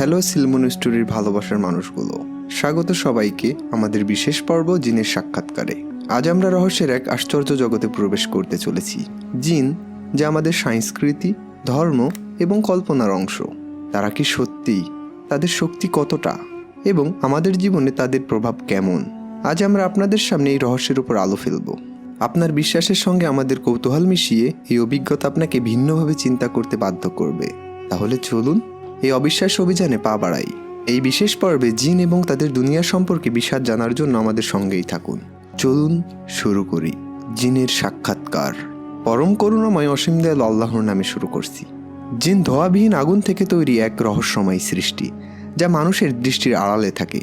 Hello সিলমন স্টোরির ভালোবাসার মানুষগুলো। স্বাগত সবাইকে আমাদের বিশেষ পর্ব জিনের সাক্ষাৎকারে। আজ আমরা রহস্যের এক আশ্চর্য জগতে প্রবেশ করতে চলেছি। জিন, যা আমাদের সংস্কৃতি, ধর্ম এবং কল্পনার অংশ। তারা কি সত্যি? তাদের শক্তি কতটা? এবং আমাদের জীবনে তাদের প্রভাব কেমন? আজ আমরা আপনাদের সামনে এই রহস্যের উপর আলো ফেলব। আপনার বিশ্বাসের সঙ্গে আমাদের কৌতূহল মিশিয়ে এই অভিজ্ঞতা আপনাকে ভিন্নভাবে চিন্তা করতে বাধ্য করবে। তাহলে চলুন এই অবিশ্বাস অভিযানে পা বাড়াই। এই বিশেষ পর্বে জিন এবং তাদের দুনিয়া সম্পর্কে বিশদ জানার জন্য আমাদের সঙ্গেই থাকুন। চলুন শুরু করি। জিনের সাক্ষাৎকার। পরম করুণাময় অসীম দয়াল আল্লাহর নামে শুরু করছি। জিন ধোয়াবিহীন আগুন থেকে তৈরি এক রহস্যময় সৃষ্টি, যা মানুষের দৃষ্টির আড়ালে থাকে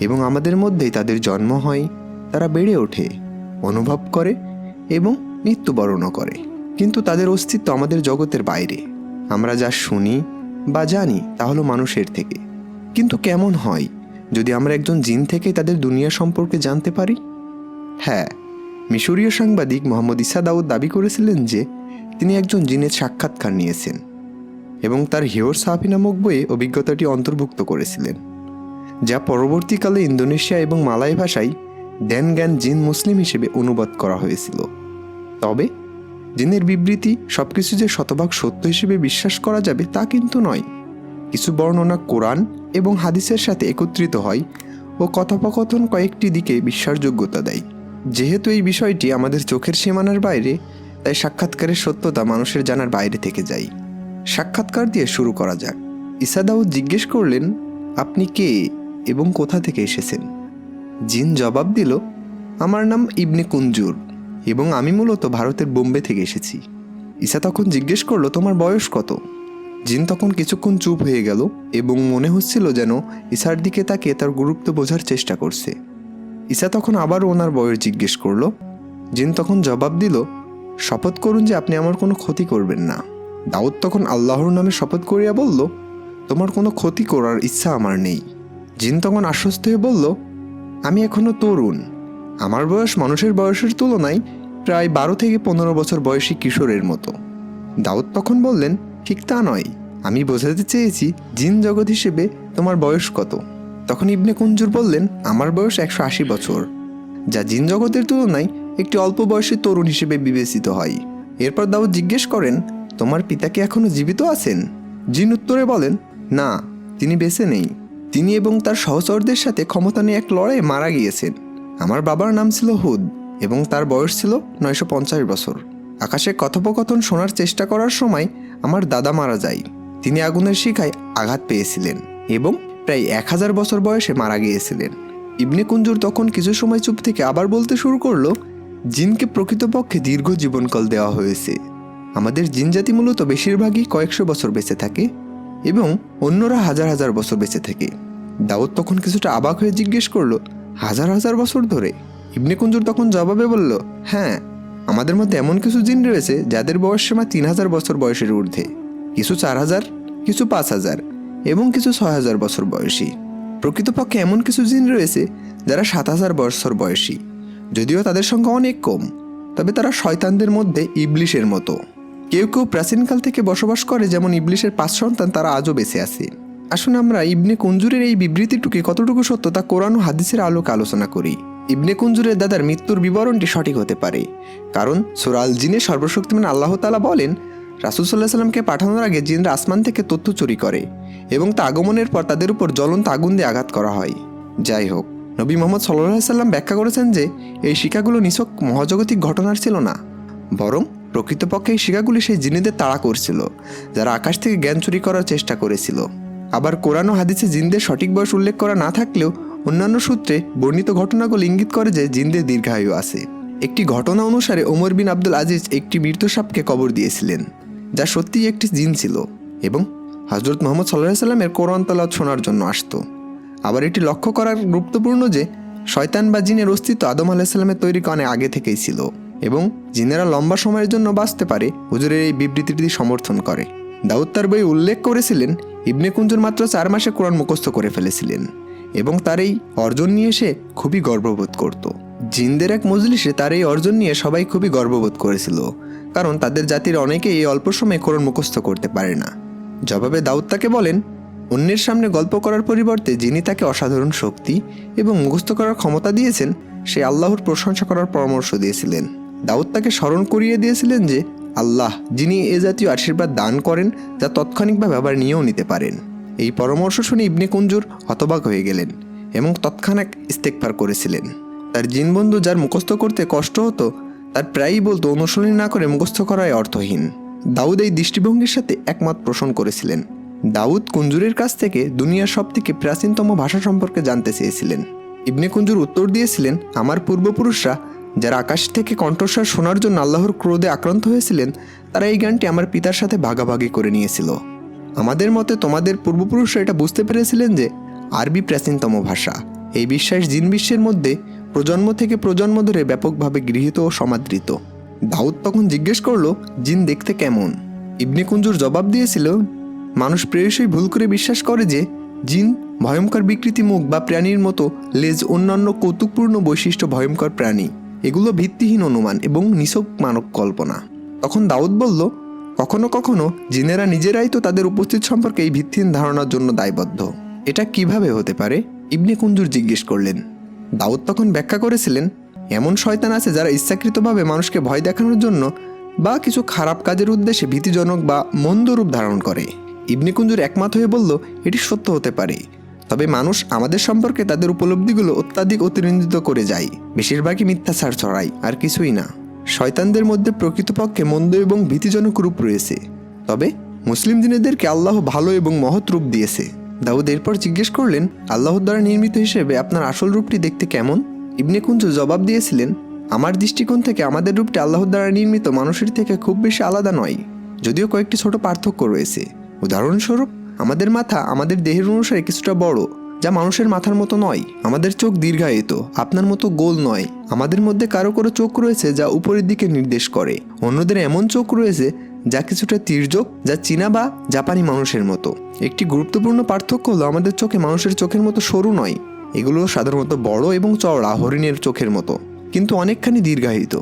এবং আমাদের মধ্যেই তাদের জন্ম হয়, তারা বেড়ে ওঠে, অনুভব করে এবং মৃত্যুবরণও করে। কিন্তু তাদের অস্তিত্ব আমাদের জগতের বাইরে। আমরা যা শুনি বা জানি তা হলো মানুষের থেকে। কিন্তু কেমন হয়, যদি আমরা একজন জিন থেকে তাদের দুনিয়া সম্পর্কে জানতে পারি? হ্যাঁ মিশরীয় সাংবাদিক মোহাম্মদ ইসা দাউদ দাবি করেছিলেন যে, তিনি একজন জিনের সাক্ষাৎকার নিয়েছেন এবং তার হিওর সাহাফি নামক বইয়ে অভিজ্ঞতাটি অন্তর্ভুক্ত করেছিলেন, যা পরবর্তীকালে ইন্দোনেশিয়া এবং মালয় ভাষায় দেন জ্ঞান জিন মুসলিম হিসেবে অনুবাদ করা হয়েছিল। তবে জিনের বিবৃতি, সবকিছু যে শতভাগ সত্য হিসেবে বিশ্বাস করা যাবে তা কিন্তু নয়। কিছু বর্ণনা কোরআন এবং হাদিসের সাথে একত্রিত হয় ও কথোপকথন কয়েকটি দিকে বিশ্বাসযোগ্যতা দেয়। যেহেতু এই বিষয়টি আমাদের চোখের সীমানার বাইরে, তাই সাক্ষাৎকারের সত্যতা মানুষের জানার বাইরে থেকে যায়। সাক্ষাৎকার দিয়ে শুরু করা যাক। ইসা দাউদ জিজ্ঞেস করলেন, আপনি কে এবং কোথা থেকে এসেছেন? জিন জবাব দিল, আমার নাম ইবনে কুঞ্জুর এবং আমি মূলত ভারতের বোম্বে থেকে এসেছি। ঈশা তখন জিজ্ঞেস করল, তোমার বয়স কত? জিন তখন কিছুক্ষণ চুপ হয়ে গেল এবং মনে হচ্ছিল যেন ঈশার দিকে তাকে তার গুরুত্ব বোঝার চেষ্টা করছে। ঈশা তখন আবারও ওনার বয়স জিজ্ঞেস করল। জিন তখন জবাব দিল, শপথ করুন যে আপনি আমার কোনো ক্ষতি করবেন না। দাউদ তখন আল্লাহর নামে শপথ করিয়া বলল, তোমার কোনো ক্ষতি করার ইচ্ছা আমার নেই। জিন তখন আশ্বস্ত হয়ে বলল, আমি এখনও তরুণ। আমার বয়স মানুষের বয়সের তুলনায় প্রায় বারো থেকে পনেরো বছর বয়সী কিশোরের মতো। দাউদ তখন বললেন, ঠিক তা নয়। আমি বোঝাতে চেয়েছি জিন জগৎ হিসেবে তোমার বয়স কত। তখন ইবনে কুঞ্জুর বললেন, আমার বয়স একশো আশি বছর। যা জিন জগতের তুলনায় একটি অল্প বয়সী তরুণ হিসেবে বিবেচিত হয়। এরপর দাউদ জিজ্ঞেস করেন, তোমার পিতা কি এখনও জীবিত আছেন? জিন উত্তরে বলেন, না, তিনি বেঁচে নেই। তিনি এবং তার সহচরদের সাথে ক্ষমতা নিয়ে এক লড়াইয়ে মারা গিয়েছেন। আমার বাবার নাম ছিল হুদ এবং তার বয়স ছিল নয়শো পঞ্চাশ বছর। আকাশে কথোপকথন শোনার চেষ্টা করার সময় আমার দাদা মারা যায়। তিনি আগুনের শিখায় আঘাত পেয়েছিলেন এবং প্রায় এক হাজার বছর বয়সে মারা গিয়েছিলেন। ইবনে কুঞ্জুর তখন কিছু সময় চুপ থেকে আবার বলতে শুরু করল, জিনকে প্রকৃতপক্ষে দীর্ঘ জীবনকাল দেওয়া হয়েছে। আমাদের জিন জাতি মূলত বেশিরভাগই কয়েকশো বছর বেঁচে থাকে এবং অন্যরা হাজার হাজার বছর বেঁচে থাকে। দাউদ তখন কিছুটা অবাক হয়ে জিজ্ঞেস করল হাজার হাজার বছর ধরে। ইবনে কুঞ্জুর তখন জবাবে বলল হ্যাঁ আমাদের মধ্যে এমন কিছু জিন রয়েছে যাদের বয়স সীমা তিন হাজার বছর বয়সের ঊর্ধ্বে। কিছু চার হাজার, কিছু পাঁচ হাজার এবং কিছু ছয় হাজার বছর বয়সী। প্রকৃতপক্ষে এমন কিছু জিন রয়েছে যারা সাত হাজার বছর বয়সী। যদিও তাদের সংখ্যা অনেক কম, তবে তারা শয়তানদের মধ্যে ইবলিশের মতো। কেউ কেউ প্রাচীনকাল থেকে বসবাস করে, যেমন ইবলিশের পাঁচ সন্তান, তারা আজও বেঁচে আছে। আসুন আমরা ইবনে কুঞ্জুরের এই বিবৃতিটুকু কতটুকু সত্য তা কোরআন ও হাদিসের আলোকে আলোচনা করি। ইবনে কুঞ্জুরের দাদার মৃত্যুর বিবরণটি সঠিক হতে পারে। কারণ সুরাল জিনে সর্বশক্তিমান আল্লাহ তালা বলেন, রাসুল সাল্লাহ সাল্লামকে পাঠানোর আগে জিনরা আসমান থেকে তথ্য চুরি করে এবং তা আগমনের পর তাদের উপর জ্বলন্ত আগুন দিয়ে আঘাত করা হয়। যাই হোক, নবী মোহাম্মদ সাল্লাহ সাল্লাম ব্যাখ্যা করেছেন যে, এই শিকাগুলো নিছক মহাজাগতিক ঘটনার ছিল না, বরং প্রকৃতপক্ষে এই শিকাগুলি সেই জিনেদের তাড়া করছিল, যারা আকাশ থেকে জ্ঞান চুরি করার চেষ্টা করেছিল। আবার কোরআন ও হাদিসে জিনদের সঠিক বয়স উল্লেখ করা না থাকলেও অন্যান্য সূত্রে বর্ণিত ঘটনাগুলো ইঙ্গিত করে যে জিনদের দীর্ঘায়ু আছে। একটি ঘটনা অনুসারে ওমর বিন আব্দুল আজিজ একটি মৃত সাপকে কবর দিয়েছিলেন, যা সত্যিই একটি জিন ছিল এবং হজরত মোহাম্মদ সাল্লাহ সাল্লামের কোরআন তালাত শোনার জন্য আসতো। আবার এটি লক্ষ্য করার গুরুত্বপূর্ণ যে শয়তান বা জিনের অস্তিত্ব আদম আলাহিসাল্লামের তৈরি অনেক আগে থেকেই ছিল এবং জিনেরা লম্বা সময়ের জন্য বাঁচতে পারে হুজুরের এই বিবৃতিটি সমর্থন করে। দাউদ তার বই উল্লেখ করেছিলেন ইবনে কুঞ্জুর মাত্র চার মাসে কোরআন মুখস্থ করে ফেলেছিলেন এবং তার এই অর্জন নিয়ে সে খুবই গর্ববোধ করত। জিনদের এক মজলিসে তার এই অর্জন নিয়ে সবাই খুবই গর্ববোধ করেছিল, কারণ তাদের জাতির অনেকে এই অল্প সময়ে কোরআন মুখস্থ করতে পারে না। জবাবে দাউদ তাকে বলেন, অন্যের সামনে গল্প করার পরিবর্তে যিনি তাকে অসাধারণ শক্তি এবং মুখস্থ করার ক্ষমতা দিয়েছেন, সে আল্লাহর প্রশংসা করার পরামর্শ দিয়েছিলেন। দাউদ তাকে স্মরণ করিয়ে দিয়েছিলেন যে আল্লাহ, যিনি এ জাতীয় আশীর্বাদ দান করেন, যা তাৎক্ষণিকভাবে আবার নিয়েও নিতে পারেন। এই পরামর্শ শুনে ইবনে কুঞ্জুর হতবাক হয়ে গেলেন এবং তৎক্ষণাৎ ইস্তেকফার করেছিলেন। তার জিনবন্ধু যার মুখস্থ করতে কষ্ট হতো, তার প্রায়ই বলতো অনুশীলন না করে মুখস্থ করাই অর্থহীন। দাউদ এই দৃষ্টিভঙ্গির সাথে একমত পোষণ করেছিলেন। দাউদ কুঞ্জুরের কাছ থেকে দুনিয়ার সবথেকে প্রাচীনতম ভাষা সম্পর্কে জানতে চেয়েছিলেন। ইবনে কুঞ্জুর উত্তর দিয়েছিলেন, আমার পূর্বপুরুষরা যারা আকাশ থেকে কণ্ঠস্বর শোনার জন্য আল্লাহর ক্রোধে আক্রান্ত হয়েছিলেন, তারা এই গানটি আমার পিতার সাথে ভাগাভাগি করে নিয়েছিল। আমাদের মতে তোমাদের পূর্বপুরুষরা এটা বুঝতে পেরেছিলেন যে আরবি প্রাচীনতম ভাষা। এই বিশ্বাস জিন বিশ্বের মধ্যে প্রজন্ম থেকে প্রজন্ম ধরে ব্যাপকভাবে গৃহীত ও সমাদৃত। দাউদ তখন জিজ্ঞেস করল, জিন দেখতে কেমন? ইবনে কুঞ্জুর জবাব দিয়েছিল, মানুষ প্রেয়সই ভুল করে বিশ্বাস করে যে জিন ভয়ঙ্কর বিকৃতি মুখ বা প্রাণীর মতো লেজ অন্যান্য কৌতুকপূর্ণ বৈশিষ্ট্য ভয়ঙ্কর প্রাণী। এগুলো ভিত্তিহীন অনুমান এবং নিছক মানব কল্পনা। তখন দাউদ বলল, কখনো কখনো জিনেরা নিজেরাই তো তাদের উপস্থিত সম্পর্কে এই ভিত্তিহীন ধারণার জন্য দায়বদ্ধ। এটা কীভাবে হতে পারে? ইবনে কুঞ্জুর জিজ্ঞেস করলেন। দাউদ তখন ব্যাখ্যা করেছিলেন, এমন শয়তান আছে যারা ইচ্ছাকৃতভাবে মানুষকে ভয় দেখানোর জন্য বা কিছু খারাপ কাজের উদ্দেশ্যে ভীতিজনক বা মন্দ রূপ ধারণ করে। ইবনে কুঞ্জুর একমত হয়ে বলল, এটি সত্য হতে পারে। তবে মানুষ আমাদের সম্পর্কে তাদের উপলব্ধিগুলো অত্যাধিক অতিরঞ্জিত করে যায়। বেশিরভাগই মিথ্যাচার ছড়ায়, আর কিছুই না। শয়তানদের মধ্যে প্রকৃতপক্ষে মন্দ এবং ভীতিজনক রূপ রয়েছে। তবে মুসলিম দিনেদেরকে আল্লাহ ভালো এবং মহৎ রূপ দিয়েছে। দাউদ এরপর জিজ্ঞেস করলেন, আল্লাহর দ্বারা নির্মিত হিসেবে আপনার আসল রূপটি দেখতে কেমন? ইবনে কুঞ্জ জবাব দিয়েছিলেন, আমার দৃষ্টিকোণ থেকে আমাদের রূপটি আল্লাহর দ্বারা নির্মিত মানুষের থেকে খুব বেশি আলাদা নয়, যদিও কয়েকটি ছোট পার্থক্য রয়েছে। উদাহরণস্বরূপ আমাদের মাথা আমাদের দেহের অনুসারে কিছুটা বড়, যা মানুষের মাথার মতো নয়, আমাদের চোখ দীর্ঘায়িত, আপনার মতো গোল নয়, আমাদের মধ্যে কারও কারও চোখ রয়েছে যা উপরের দিকে নির্দেশ করে, অন্যদের এমন চোখ রয়েছে যা কিছুটা তীর্যক, যা চীনা বা জাপানি মানুষের মতো। একটি গুরুত্বপূর্ণ পার্থক্য হলো আমাদের চোখে মানুষের চোখের মতো সরু নয়, এগুলো সাধারণত বড় এবং চওড়া হরিণের চোখের মতো, কিন্তু অনেকখানি দীর্ঘায়িত।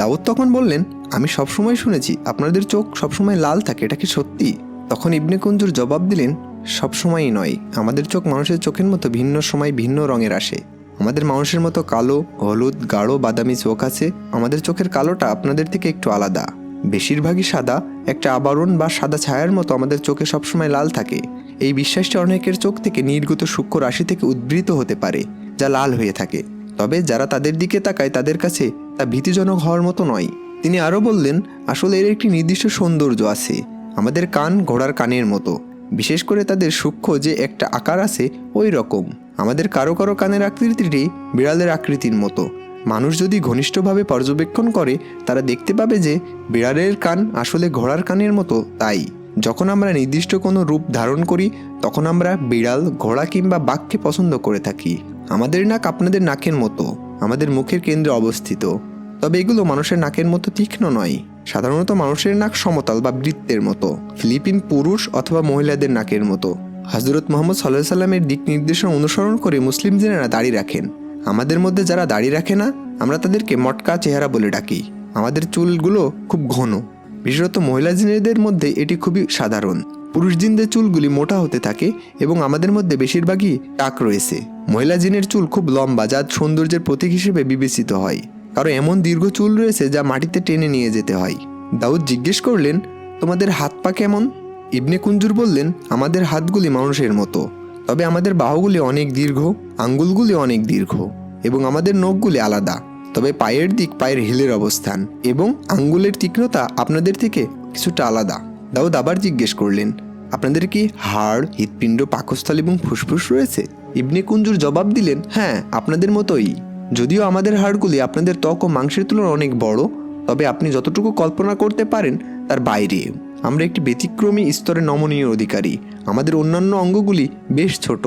দাউদ তখন বললেন, আমি সবসময় শুনেছি, আপনাদের চোখ সবসময় লাল থাকে, এটা কি সত্যি? তখন ইবনে কুঞ্জুর জবাব দিলেন সবসময়ই নয়, আমাদের চোখ মানুষের চোখের মতো ভিন্ন সময় ভিন্ন রঙের আসে। আমাদের মানুষের মতো কালো, হলুদ, গাঢ়, বাদামি চোখ আছে, আমাদের চোখের কালোটা আপনাদের থেকে একটু আলাদা। বেশিরভাগই সাদা, একটা আবরণ বা সাদা ছায়ার মতো আমাদের চোখে সবসময় লাল থাকে। এই বিশ্বাসটি অনেকের চোখ থেকে নির্গত সূক্ষ্ম রাশি থেকে উদ্বৃত হতে পারে, যা লাল হয়ে থাকে। তবে যারা তাদের দিকে তাকায় তাদের কাছে তা ভীতিজনক হওয়ার মতো নয়। তিনি আরও বললেন, আসলে এর একটি নির্দিষ্ট সৌন্দর্য আছে। আমাদের কান ঘোড়ার কানের মতো। বিশেষ করে তাদের সূক্ষ্ম যে একটা আকার আছে, ওই রকম। আমাদের কারও কারও কানের আকৃতিটি বিড়ালের আকৃতির মতো। মানুষ যদি ঘনিষ্ঠভাবে পর্যবেক্ষণ করে, তারা দেখতে পাবে যে বিড়ালের কান আসলে ঘোড়ার কানের মতো তাই। যখন আমরা নির্দিষ্ট কোনো রূপ ধারণ করি, তখন আমরা বিড়াল, ঘোড়া কিংবা বাঘকে পছন্দ করে থাকি। আমাদের নাক আপনাদের নাকের মতো। আমাদের মুখের কেন্দ্রে অবস্থিত। তবে এগুলো মানুষের নাকের মতো তীক্ষ্ণ নয়। সাধারণত মানুষের নাক সমতল বা বৃত্তের মতো, ফিলিপিন পুরুষ অথবা মহিলাদের নাকের মতো। হজরত মোহাম্মদ সাল্লাহ সাল্লামের দিক নির্দেশনা অনুসরণ করে মুসলিম জেনেরা দাড়ি রাখেন। আমাদের মধ্যে যারা দাড়ি রাখে না, আমরা তাদেরকে মটকা চেহারা বলে ডাকি। আমাদের চুলগুলো খুব ঘন। বিশেষত মহিলা জিনেদের মধ্যে এটি খুবই সাধারণ। পুরুষ জিনদের চুলগুলি মোটা হতে থাকে এবং আমাদের মধ্যে বেশিরভাগই টাক রয়েছে। মহিলা জিনের চুল খুব লম্বা যা সৌন্দর্যের প্রতীক হিসেবে বিবেচিত হয়। কারও এমন দীর্ঘ চুল রয়েছে যা মাটিতে টেনে নিয়ে যেতে হয়। দাউদ জিজ্ঞেস করলেন, তোমাদের হাত পা কেমন? ইবনে কুঞ্জুর বললেন, আমাদের হাতগুলি মানুষের মতো, তবে আমাদের বাহুগুলি অনেক দীর্ঘ, আঙ্গুলগুলি অনেক দীর্ঘ এবং আমাদের নখগুলি আলাদা। তবে পায়ের দিক পায়ের হিলের অবস্থান এবং আঙ্গুলের তীক্ষ্ণতা আপনাদের থেকে কিছুটা আলাদা। দাউদ আবার জিজ্ঞেস করলেন, আপনাদের কি হাড়, হৃৎপিণ্ড, পাকস্থল এবং ফুসফুস রয়েছে? ইবনে কুঞ্জুর জবাব দিলেন হ্যাঁ আপনাদের মতোই। যদিও আমাদের হাড়গুলি আপনাদের ত্বক ও মাংসের তুলনায় অনেক বড়, তবে আপনি যতটুকু কল্পনা করতে পারেন তার বাইরে। আমরা একটি ব্যতিক্রমী স্তরে নমনীয় অধিকারী। আমাদের অন্যান্য অঙ্গগুলি বেশ ছোট,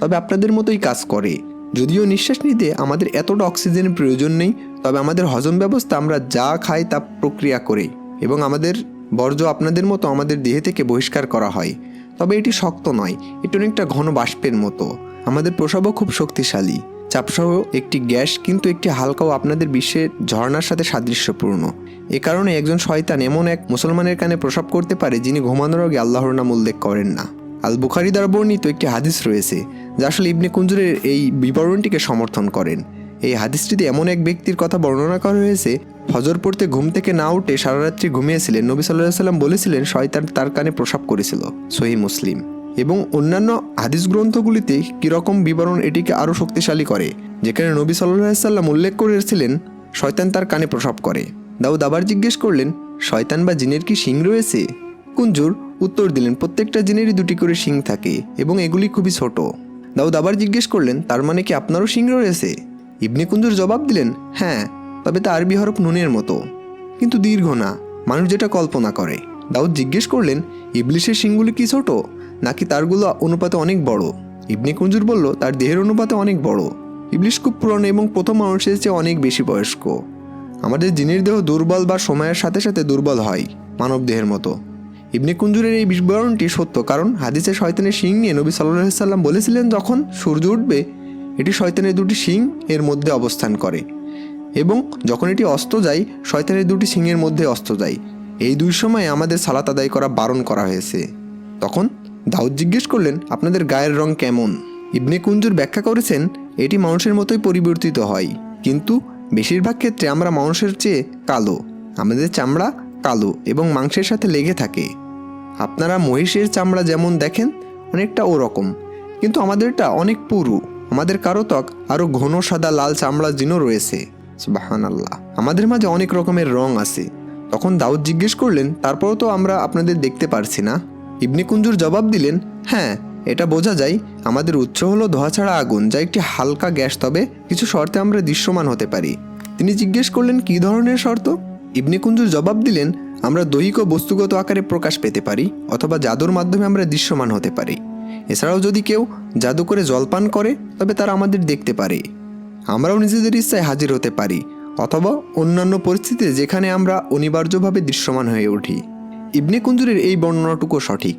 তবে আপনাদের মতোই কাজ করে। যদিও নিঃশ্বাস নিতে আমাদের এতটা অক্সিজেনের প্রয়োজন নেই, তবে আমাদের হজম ব্যবস্থা আমরা যা খাই তা প্রক্রিয়া করে এবং আমাদের বর্জ্য আপনাদের মতো আমাদের দেহে থেকে বহিষ্কার করা হয়। তবে এটি শক্ত নয়, এটি অনেকটা ঘন বাষ্পের মতো। আমাদের প্রসাবও খুব শক্তিশালী। চাপসহ একটি গ্যাস কিন্তু একটি হালকাও আপনাদের বিশ্বের ঝর্ণার সাথে সাদৃশ্যপূর্ণ। এ কারণে একজন শয়তান এমন এক মুসলমানের কানে প্রসাব করতে পারে যিনি ঘুমানোর আগে আল্লাহর নাম উল্লেখ করেন না। আল বুখারি দ্বারা বর্ণিত একটি হাদিস রয়েছে, যা আসলে ইবনে কুঞ্জুরের এই বিবরণটিকে সমর্থন করেন। এই হাদিসটিতে এমন এক ব্যক্তির কথা বর্ণনা করা হয়েছে, ফজর পড়তে ঘুম থেকে না উঠে সারারাত্রি ঘুমিয়েছিলেন। নবী সাল্লাহ সাল্লাম বলেছিলেন, শয়তান তার কানে প্রসাব করেছিল। সহি মুসলিম। এবং অন্যান্য হাদিস গ্রন্থগুলিতে কীরকম বিবরণ এটিকে আরও শক্তিশালী করে, যেখানে নবী সাল্লাহ সাল্লাম উল্লেখ করেছিলেন শয়তান তার কানে প্রসাব করে। দাউদ আবার জিজ্ঞেস করলেন, শয়তান বা জিনের কি শিং রয়েছে? কুঞ্জুর উত্তর দিলেন, প্রত্যেকটা জিনেরই দুটি করে শিং থাকে এবং এগুলি খুবই ছোট। দাউদ আবার জিজ্ঞেস করলেন, তার মানে কি আপনারও শিং রয়েছে? ইবনে কুঞ্জুর জবাব দিলেন হ্যাঁ তবে তা আরবি হরফ নুনের মতো। কিন্তু দীর্ঘ না, মানুষ যেটা কল্পনা করে। দাউদ জিজ্ঞেস করলেন, ইবলিশের শিংগুলি কি ছোট? নাকি তারগুলো অনুপাতে অনেক বড়? ইবনে কুঞ্জুর বলল, তার দেহের অনুপাতে অনেক বড়। ইবলিশ খুব পুরনো এবং প্রথম মানুষের চেয়ে অনেক বেশি বয়স্ক। আমাদের জিনের দেহ দুর্বল বা সময়ের সাথে সাথে দুর্বল হয়, মানব দেহের মতো। ইবনে কুঞ্জুরের এই বিবরণটি সত্য, কারণ হাদিসে শয়তানের শিং নিয়ে নবী সাল্লাহ সাল্লাম বলেছিলেন, যখন সূর্য উঠবে, এটি শয়তানের দুটি শিং এর মধ্যে অবস্থান করে। এবং যখন এটি অস্ত যায়, শয়তানের দুটি শিংয়ের মধ্যে অস্ত যায়। এই দুই সময়ে আমাদের সালাত আদায় করা বারণ করা হয়েছে। তখন দাউদ জিজ্ঞেস করলেন, আপনাদের গায়ের রং কেমন? ইবনে কুঞ্জুর ব্যাখ্যা করেছেন, এটি মানুষের মতোই পরিবর্তিত হয়। কিন্তু বেশিরভাগ ক্ষেত্রে আমরা মানুষের চেয়ে কালো। আমাদের চামড়া কালো এবং মাংসের সাথে লেগে থাকে। আপনারা মহিষের চামড়া যেমন দেখেন, অনেকটা ওরকম। কিন্তু আমাদেরটা অনেক পুরু। আমাদের কারও ত্বক আরও ঘন সাদা লাল চামড়া জিনও রয়েছে। বাহান আল্লাহ আমাদের মাঝে অনেক রকমের রং আছে। তখন দাউদ জিজ্ঞেস করলেন, তারপরও তো আমরা আপনাদের দেখতে পারছি না? ইবনে কুঞ্জুর জবাব দিলেন হ্যাঁ এটা বোঝা যায়। আমাদের উৎস হলো ধোয়া ছাড়া আগুন, যা একটি হালকা গ্যাস, তবে কিছু শর্তে আমরা দৃশ্যমান হতে পারি। তিনি জিজ্ঞেস করলেন, কী ধরনের শর্ত? ইবনে কুঞ্জুর জবাব দিলেন, আমরা দৈহিক ও বস্তুগত আকারে প্রকাশ পেতে পারি, অথবা জাদুর মাধ্যমে আমরা দৃশ্যমান হতে পারি। এছাড়াও যদি কেউ জাদু করে জলপান করে, তবে তারা আমাদের দেখতে পারে। আমরাও নিজেদের ইচ্ছায় হাজির হতে পারি, অথবা অন্যান্য পরিস্থিতিতে যেখানে আমরা অনিবার্যভাবে দৃশ্যমান হয়ে উঠি। ইবনে কুঞ্জুরের এই বর্ণনাটুকু সঠিক।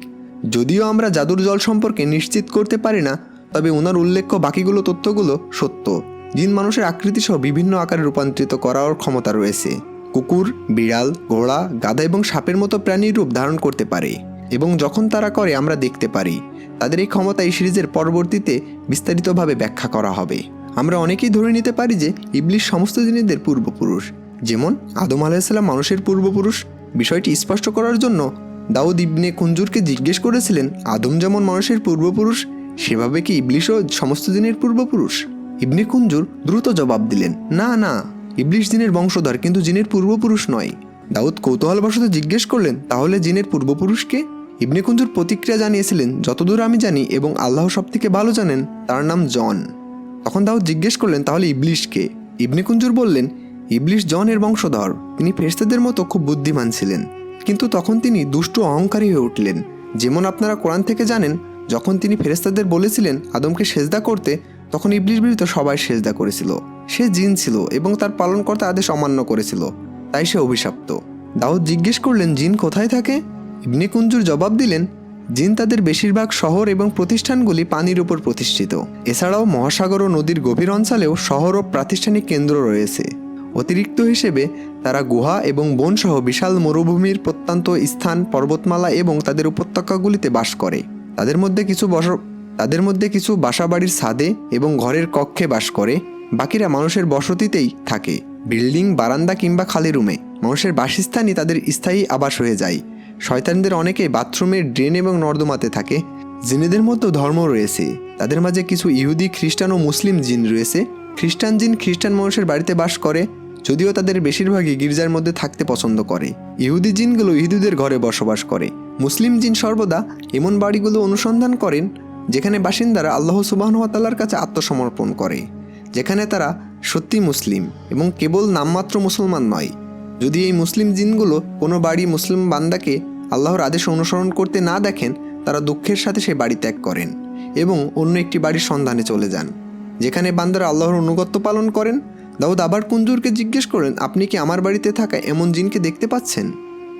যদিও আমরা জাদুর জল সম্পর্কে নিশ্চিত করতে পারি না, তবে ওনার উল্লেখ্য বাকিগুলো তথ্যগুলো সত্য। জিন মানুষের আকৃতি সহ বিভিন্ন আকারে রূপান্তরিত করার ক্ষমতা রয়েছে। কুকুর, বিড়াল, ঘোড়া, গাধা এবং সাপের মতো প্রাণীর রূপ ধারণ করতে পারে এবং যখন তারা করে, আমরা দেখতে পারি। তাদের এই ক্ষমতা এই সিরিজের পরবর্তীতে বিস্তারিতভাবে ব্যাখ্যা করা হবে। আমরা অনেকেই ধরে নিতে পারি যে, ইবলিশ সমস্ত জিনিসদের পূর্বপুরুষ, যেমন আদম আলাহিসাল্লাম মানুষের পূর্বপুরুষ বিষয়টি স্পষ্ট করার জন্য দাউদ ইবনে কুঞ্জুরকে জিজ্ঞেস করেছিলেন, আদম যেমন মানুষের পূর্বপুরুষ, সেভাবে কি ইবলিশও সমস্ত দিনের পূর্বপুরুষ? ইবনে কুঞ্জুর দ্রুত জবাব দিলেন, না না, ইবলিশ জিনের বংশধর, কিন্তু জিনের পূর্বপুরুষ নয়। দাউদ কৌতূহলবশত জিজ্ঞেস করলেন, তাহলে জিনের পূর্বপুরুষকে? ইবনে কুঞ্জুর প্রতিক্রিয়া জানিয়েছিলেন, যতদূর আমি জানি এবং আল্লাহ সব থেকে ভালো জানেন, তার নাম জন। তখন দাউদ জিজ্ঞেস করলেন, তাহলে ইবলিশকে ইবনে কুঞ্জুর বললেন ইবলিশ জনের বংশধর। তিনি ফেরেশতাদের মতো খুব বুদ্ধিমান ছিলেন। কিন্তু তখন তিনি দুষ্ট অহংকারী হয়ে উঠলেন। যেমন আপনারা কোরআন থেকে জানেন, যখন তিনি ফেরেস্তাদের বলেছিলেন আদমকে সেজদা করতে, তখন ইবলিশ বিরুদ্ধে সবাই সেজদা করেছিল। সে জিন ছিল এবং তার পালনকর্তা আদেশ অমান্য করেছিল। তাই সে অভিশপ্ত। দাউদ জিজ্ঞেস করলেন, জিন কোথায় থাকে? ইবনে কুঞ্জুর জবাব দিলেন, জিন তাদের বেশিরভাগ শহর এবং প্রতিষ্ঠানগুলি পানির উপর প্রতিষ্ঠিত। এছাড়াও মহাসাগর ও নদীর গভীর অঞ্চলেও শহর ও প্রাতিষ্ঠানিক কেন্দ্র রয়েছে। অতিরিক্ত হিসেবে তারা গুহা এবং বনসহ বিশাল মরুভূমির প্রত্যন্ত স্থান, পর্বতমালা এবং তাদের উপত্যকাগুলিতে বাস করে। তাদের মধ্যে কিছু বস, তাদের মধ্যে কিছু বাসাবাড়ির ছাদে এবং ঘরের কক্ষে বাস করে। বাকিরা মানুষের বসতিতেই থাকে। বিল্ডিং, বারান্দা কিংবা খালি রুমে। মানুষের বাসস্থানই তাদের স্থায়ী আবাস হয়ে যায়। শয়তানদের অনেকে বাথরুমের ড্রেন এবং নর্দমাতে থাকে। জিনেদের মধ্যেও ধর্ম রয়েছে। তাদের মাঝে কিছু ইহুদি, খ্রিস্টান ও মুসলিম জিন রয়েছে। খ্রিস্টান জিন খ্রিস্টান মানুষের বাড়িতে বাস করে। যদিও তাদের বেশিরভাগই গির্জার মধ্যে থাকতে পছন্দ করে। ইহুদি জিনগুলো ইহুদিদের ঘরে বসবাস করে। মুসলিম জিন সর্বদা এমন বাড়িগুলো অনুসন্ধান করেন, যেখানে বাসিন্দারা আল্লাহ সুবাহতাল্লার কাছে আত্মসমর্পণ করে, যেখানে তারা সত্যি মুসলিম এবং কেবল নামমাত্র মুসলমান নয়। যদি এই মুসলিম জিনগুলো কোনো বাড়ি মুসলিম বান্দাকে আল্লাহর আদেশ অনুসরণ করতে না দেখেন, তারা দুঃখের সাথে সেই বাড়ি ত্যাগ করেন এবং অন্য একটি বাড়ির সন্ধানে চলে যান, যেখানে বান্দারা আল্লাহর অনুগত্য পালন করেন দাউদ আবার কুঞ্জুরকে জিজ্ঞেস করেন, আপনি কি আমার বাড়িতে থাকা এমন জিনকে দেখতে পাচ্ছেন?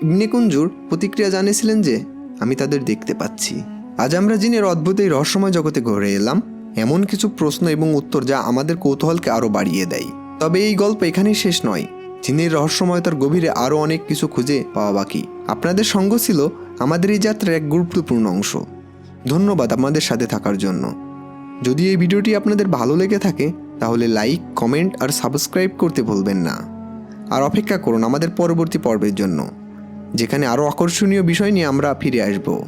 ইবনে কুঞ্জুর প্রতিক্রিয়া জানিয়েছিলেন যে, আমি তাদের দেখতে পাচ্ছি। আজ আমরা জিনের অদ্ভুত এই রহস্যময় জগতে ঘুরে এলাম, এমন কিছু প্রশ্ন এবং উত্তর যা আমাদের কৌতূহলকে আরও বাড়িয়ে দেয়। তবে এই গল্প এখানেই শেষ নয়। জিনের রহস্যময়তার গভীরে আরও অনেক কিছু খুঁজে পাওয়া বাকি। আপনাদের সঙ্গ ছিল আমাদের এই যাত্রার এক গুরুত্বপূর্ণ অংশ। ধন্যবাদ আমাদের সাথে থাকার জন্য। যদি এই ভিডিওটি আপনাদের ভালো লেগে থাকে তাহলে লাইক, কমেন্ট আর সাবস্ক্রাইব করতে ভুলবেন না। আর অপেক্ষা করুন আমাদের পরবর্তী পর্বের জন্য, যেখানে আরও আকর্ষণীয় বিষয় নিয়ে আমরা ফিরে আসব।